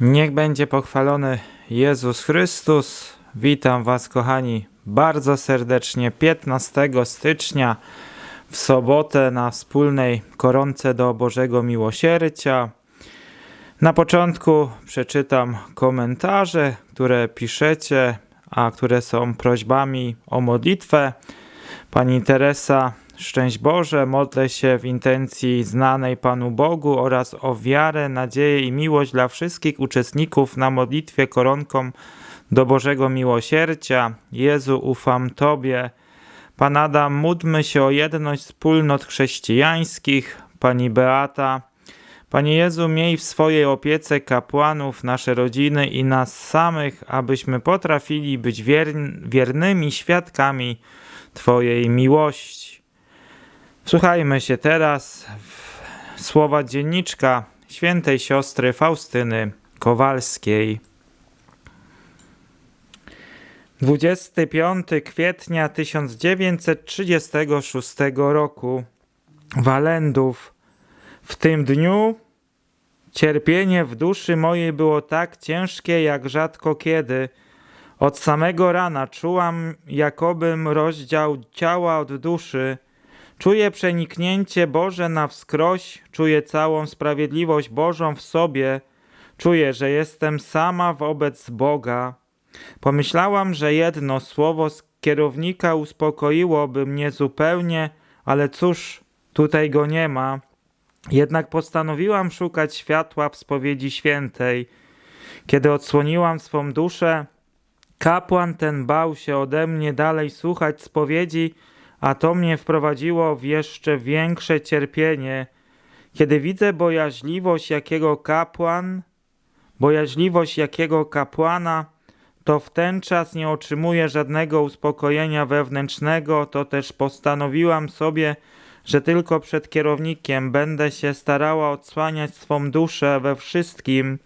Niech będzie pochwalony Jezus Chrystus. Witam Was, kochani, bardzo serdecznie 15 stycznia w sobotę na wspólnej koronce do Bożego Miłosierdzia. Na początku przeczytam komentarze, które piszecie, a które są prośbami o modlitwę. Pani Teresa, szczęść Boże, modlę się w intencji znanej Panu Bogu oraz o wiarę, nadzieję i miłość dla wszystkich uczestników na modlitwie koronką do Bożego Miłosierdzia. Jezu, ufam Tobie. Pan Adam, módlmy się o jedność wspólnot chrześcijańskich. Pani Beata, Panie Jezu, miej w swojej opiece kapłanów, nasze rodziny i nas samych, abyśmy potrafili być wiern- wiernymi świadkami Twojej miłości. Wsłuchajmy się teraz słowa dzienniczka świętej siostry Faustyny Kowalskiej. 25 kwietnia 1936 roku Walendów. W tym dniu cierpienie w duszy mojej było tak ciężkie jak rzadko kiedy. Od samego rana czułam, jakobym rozdział ciała od duszy. Czuję przeniknięcie Boże na wskroś, czuję całą sprawiedliwość Bożą w sobie, czuję, że jestem sama wobec Boga. Pomyślałam, że jedno słowo z kierownika uspokoiłoby mnie zupełnie, ale cóż, tutaj go nie ma. Jednak postanowiłam szukać światła w spowiedzi świętej. Kiedy odsłoniłam swą duszę, kapłan ten bał się ode mnie dalej słuchać spowiedzi, a to mnie wprowadziło w jeszcze większe cierpienie. Kiedy widzę bojaźliwość jakiego kapłan, bojaźliwość jakiego kapłana, to w ten czas nie otrzymuję żadnego uspokojenia wewnętrznego, to też postanowiłam sobie, że tylko przed kierownikiem będę się starała odsłaniać swą duszę we wszystkim,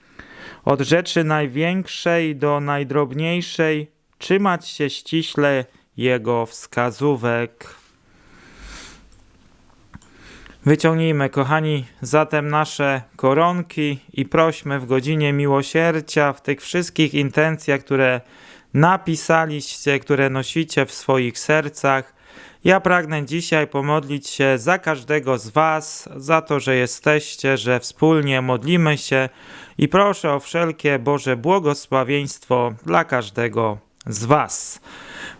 od rzeczy największej do najdrobniejszej, trzymać się ściśle jego wskazówek. Wyciągnijmy, kochani, zatem nasze koronki i prośmy w godzinie miłosierdzia, w tych wszystkich intencjach, które napisaliście, które nosicie w swoich sercach. Ja pragnę dzisiaj pomodlić się za każdego z Was, za to, że jesteście, że wspólnie modlimy się i proszę o wszelkie Boże błogosławieństwo dla każdego z Was.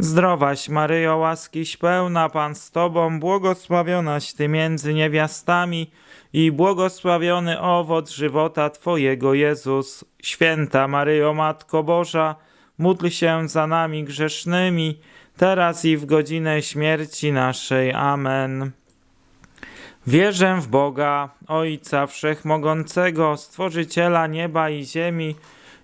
Zdrowaś Maryjo, łaskiś pełna, Pan z Tobą, błogosławionaś Ty między niewiastami i błogosławiony owoc żywota Twojego Jezus. Święta Maryjo, Matko Boża, módl się za nami grzesznymi, teraz i w godzinę śmierci naszej. Amen. Wierzę w Boga, Ojca Wszechmogącego, Stworzyciela nieba i ziemi,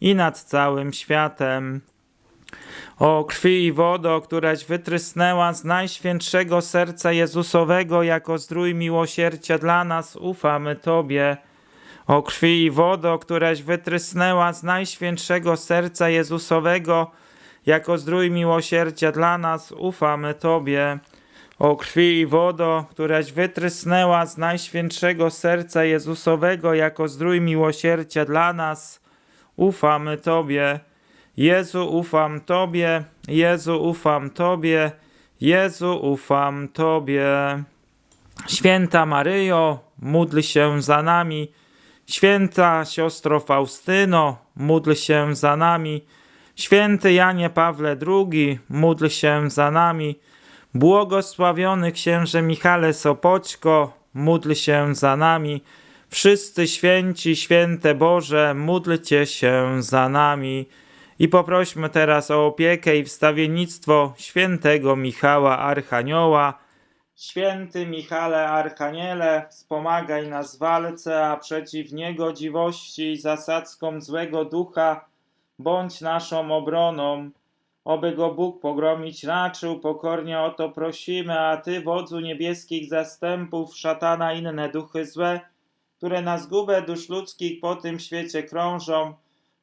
i nad całym światem. O krwi i wodo, któraś wytrysnęła z najświętszego serca Jezusowego jako zdrój miłosierdzia dla nas, ufamy Tobie. O krwi i wodo, któraś wytrysnęła z najświętszego serca Jezusowego jako zdrój miłosierdzia dla nas, ufamy Tobie. O krwi i wodo, któraś wytrysnęła z najświętszego serca Jezusowego jako zdrój miłosierdzia dla nas, ufamy Tobie. Jezu, ufam Tobie, Jezu, ufam Tobie, Jezu, ufam Tobie. Święta Maryjo, módl się za nami. Święta siostro Faustyno, módl się za nami. Święty Janie Pawle II, módl się za nami. Błogosławiony księże Michale Sopoćko, módl się za nami. Wszyscy święci, święte Boże, módlcie się za nami. I poprośmy teraz o opiekę i wstawiennictwo świętego Michała Archanioła. Święty Michale Archaniele, wspomagaj nas w walce, a przeciw niegodziwości i zasadzkom złego ducha bądź naszą obroną. Oby go Bóg pogromić raczył, pokornie o to prosimy, a Ty, wodzu niebieskich zastępów, szatana inne duchy złe, które na zgubę dusz ludzkich po tym świecie krążą,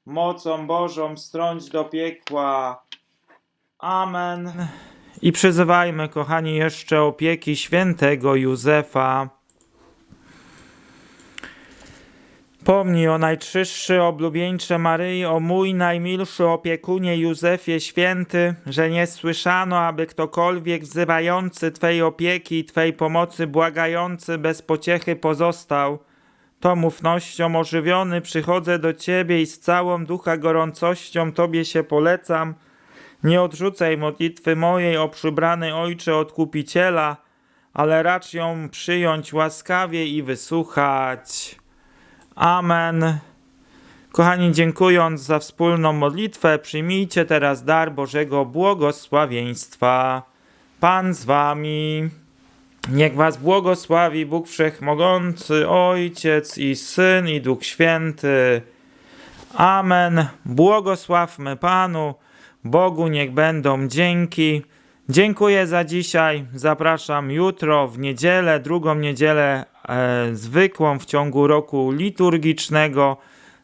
mocą Bożą strąć do piekła. Amen. I przyzywajmy, kochani, jeszcze opieki świętego Józefa. Pomnij o najczystszy oblubieńcze Maryi, o mój najmilszy opiekunie Józefie święty, że nie słyszano, aby ktokolwiek wzywający Twej opieki i Twej pomocy błagający bez pociechy pozostał. Tą ufnością ożywiony przychodzę do Ciebie i z całą ducha gorącością Tobie się polecam. Nie odrzucaj modlitwy mojej, o przybrany Ojcze Odkupiciela, ale racz ją przyjąć łaskawie i wysłuchać. Amen. Kochani, dziękując za wspólną modlitwę, przyjmijcie teraz dar Bożego błogosławieństwa. Pan z Wami. Niech Was błogosławi Bóg Wszechmogący, Ojciec i Syn i Duch Święty. Amen. Błogosławmy Panu. Bogu niech będą dzięki. Dziękuję za dzisiaj. Zapraszam jutro w niedzielę, drugą niedzielę e, zwykłą w ciągu roku liturgicznego.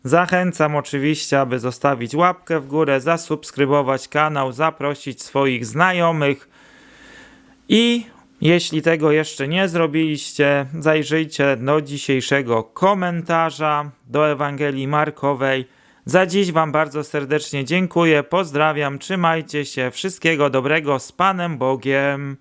Zachęcam oczywiście, aby zostawić łapkę w górę, zasubskrybować kanał, zaprosić swoich znajomych i jeśli tego jeszcze nie zrobiliście, zajrzyjcie do dzisiejszego komentarza do Ewangelii Markowej. Za dziś Wam bardzo serdecznie dziękuję, pozdrawiam, trzymajcie się, wszystkiego dobrego z Panem Bogiem.